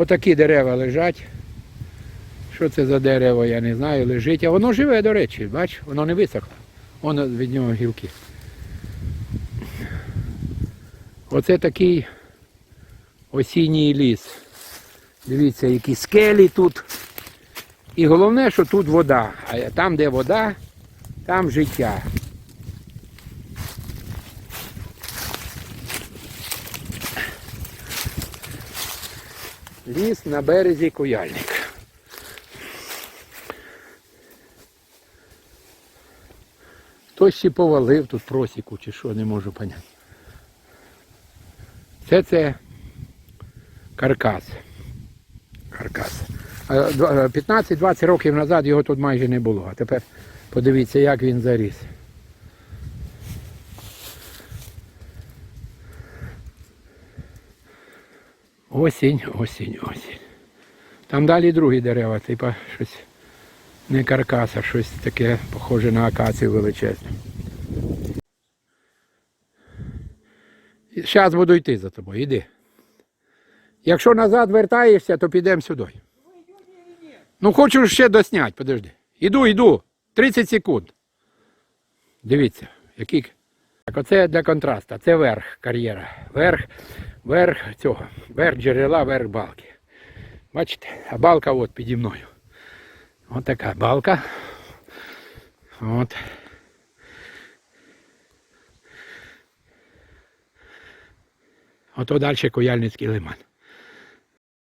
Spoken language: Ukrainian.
Отакі дерева лежать. Що це за дерево, я не знаю, лежить. А воно живе, до речі, бач, воно не висохло. Воно від нього гілки. Оце такий осінній ліс. Дивіться, які скелі тут. І головне, що тут вода. А там, де вода, там життя. Ліс на березі Куяльник. Хтось ще повалив тут просіку чи що, не можу поняти. Це це каркас. Каркас. 15-20 років назад його тут майже не було. А тепер подивіться, як він заріс. Осінь, осінь, осінь. Там далі другі дерева, типа щось не каркас, а щось таке похоже на акацію величезне. Зараз буду йти за тобою, іди. Якщо назад вертаєшся, то підемо сюди. Ну хочу ще досняти, подожди. Іду, іду. 30 секунд. Дивіться, який. Так, оце для контрасту. Це верх кар'єра. Верх, верх цього. Верх джерела, верх балки. Бачите? А балка от піді мною. Ось така балка. От. Ото далі Куяльницький лиман.